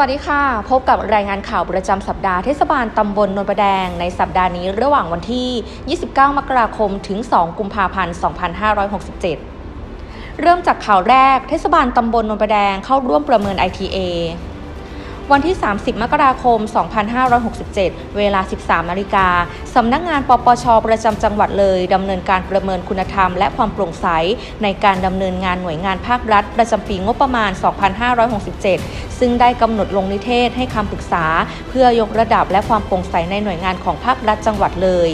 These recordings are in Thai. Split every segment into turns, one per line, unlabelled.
วัสดีค่ะ พบกับรายงานข่าวประจำสัปดาห์เทศบาลตำบลนนประแดงในสัปดาห์นี้ระหว่างวันที่ 29 มกราคม ถึง 2 กุมภาพันธ์ 2567 เริ่มจากข่าวแรก เทศบาลตำบลนนประแดงเข้าร่วมประเมิน ITA วันที่ 30 มกราคม 2567 เวลา 13 นาฬิกา สำนักงานปปช ประจำจังหวัดเลยดำเนินการประเมินคุณธรรม และความโปร่งใส ในการดำเนินงานหน่วยงานภาครัฐ ประจำปีงบประมาณ 2567 ซึ่งได้กำหนดลงนิเทศให้คำปรึกษา เพื่อยกระดับและความโปร่งใสในหน่วยงานของภาครัฐจังหวัดเลย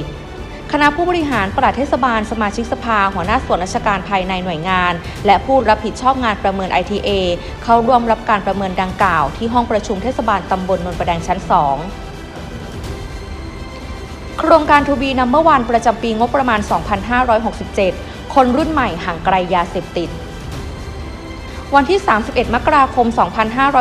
คณะผู้บริหารปลัดเทศบาล สมาชิกสภา หัวหน้าส่วนราชการภายในหน่วยงาน และผู้รับผิดชอบงานประเมิน ITA เข้าร่วมรับการประเมินดังกล่าว ที่ห้องประชุมเทศบาลตำบลนนประแดงชั้น 2โครงการทูบีนัมเบอร์วันประจำปีงบประมาณ 2567 คนรุ่นใหม่ห่างไกลยาเสพติด วันที่ 31 มกราคม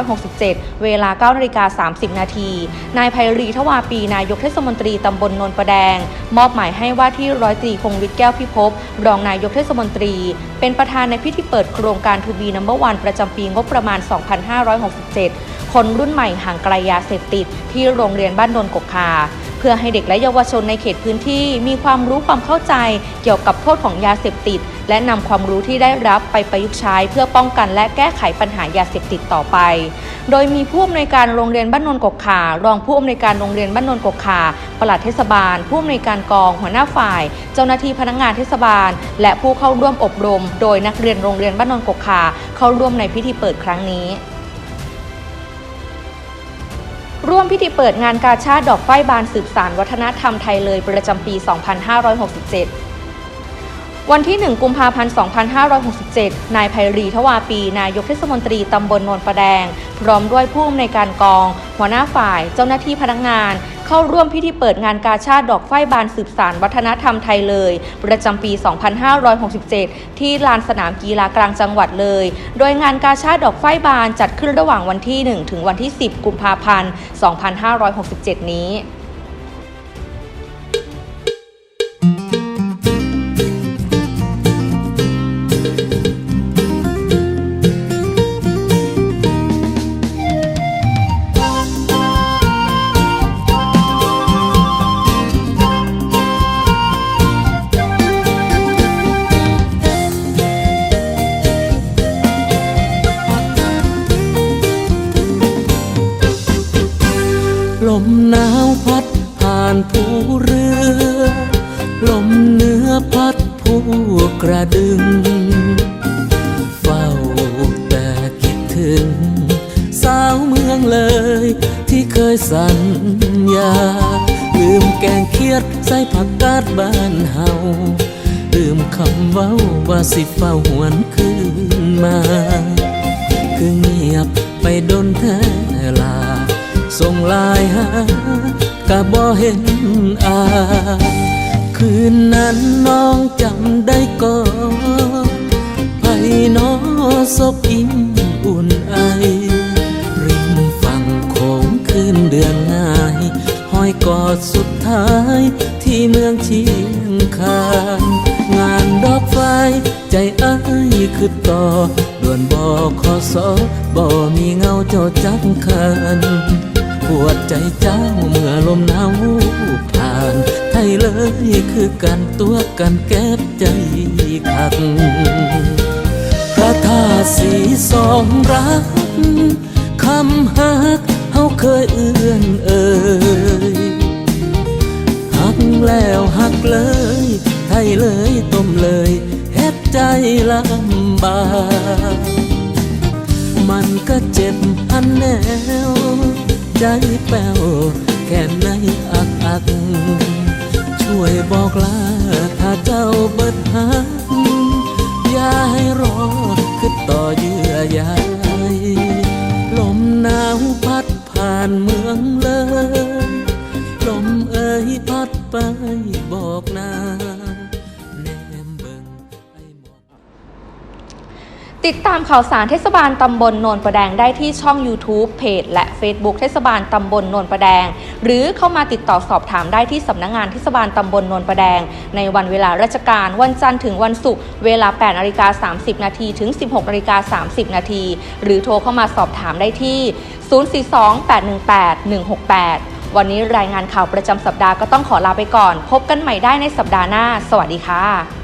2567 เวลา9นาฬิกา30 นาที นายไพรีทวาปี นายกเทศมนตรีตำบลนนประแดง มอบหมายให้ว่าที่ร้อยตรีคงวิทย์แก้วพิภพรองนายกเทศมนตรี เป็นประธานในพิธีเปิดโครงการทูบีนัมเบอร์วันประจำปีงบประมาณ 2567 คนรุ่นใหม่ห่างไกลยาเสพติด ที่โรงเรียนบ้านนนกกคา เพื่อให้เด็กและเยาวชนในเขตพื้นที่มีความรู้ความเข้าใจเกี่ยวกับโทษของยาเสพติด และนำความรู้ที่ได้รับไปประยุกต์ใช้เพื่อป้องกันและแก้ไขปัญหายาเสพติดต่อไป โดยมีผู้อำนวยการโรงเรียนบ้านนนกกขารองผู้อำนวยการโรงเรียนบ้านนนกกขาปลัดเทศบาล ผู้อำนวยการกองหัวหน้าฝ่าย เจ้าหน้าที่พนักงานเทศบาล และผู้เข้าร่วมอบรม โดยนักเรียนโรงเรียนบ้านนนกกขาเข้าร่วมในพิธีเปิดครั้งนี้ ร่วมพิธีเปิดงานกาชาดดอกไฟบานสืบสารวัฒนธรรมไทยเลยประจำปี 2567 วันที่ 1 กุมภาพันธ์ 2567 นายไพรีทวาปี นายกเทศมนตรีตำบลโนนประแดง พร้อมด้วยผู้อำนวยการกอง หัวหน้าฝ่าย เจ้าหน้าที่พนักงาน เข้าร่วมพิธีเปิดงานกาชาดดอกไฟบานสืบสารวัฒนธรรมไทยเลย ประจำปี 2567 ที่ลานสนามกีฬากลางจังหวัดเลย โดยงานกาชาดดอกไฟบานจัดขึ้นระหว่างวันที่ 1 ถึงวันที่ 10 กุมภาพันธ์ 2567 นี้
ลมหนาวพัดผ่านภูเรือ ลมเหนื้อพัดผู้กระดึง เฝ้าแต่คิดถึง สาวเมืองเลย ที่เคยสัญญา ลืมแกงเคียดใส่ผักกาดบ้านเฮาลืมคำเว้าว่าสิเฝ้าหวนคืนมา คือเงียบไปโดนแท้ลา ส่งลายหากะบ่เห็นอาคืนนั้นน้องจำได้ก็ไผน้อศพอิ่มอุ่นไอริมฝั่งโขงคืนเดือนง่ายห้อยกอดสุดท้ายที่เมืองเชียงคานงานดอกไฟใจอ้ายคือต่อด่วนบอกขอสอบ่มีเงาเจ้าจักคัน วดใจเจ้าเมื่อลมหนาวผ่าน ไทยเลยคือกันตัวกันแก้ใจคักพระธาตุสีสองรักคำฮักเฮาเคยเอื้อนเอ่ยหักแล้วหักเลย ไทยเลยต้มเลยเฮ็ดใจลำบากมันก็เจ็บพันแนว ใจแป้วแค่ไหนอักอัก ช่วยบอกลาถ้าเจ้าเบิดหา
ติดตามข่าวสารเทศบาลตำบลโนนประแดงได้ที่ช่อง YouTube เพจ และ Facebook เทศบาลตำบลโนนประแดง หรือเข้ามาติดต่อสอบถามได้ที่สำนักงานเทศบาลตำบลโนนประแดง ในวันเวลาราชการวันจันทร์ถึงวันศุกร์เวลา8นาฬิกา30 นาทีถึง 16นาฬิกา30 นาทีหรือโทรเข้ามาสอบถามได้ที่ 042-818-168 วันนี้รายงานข่าวประจำสัปดาห์ก็ต้องขอลาไปก่อน พบกันใหม่ได้ในสัปดาห์หน้า สวัสดีค่ะ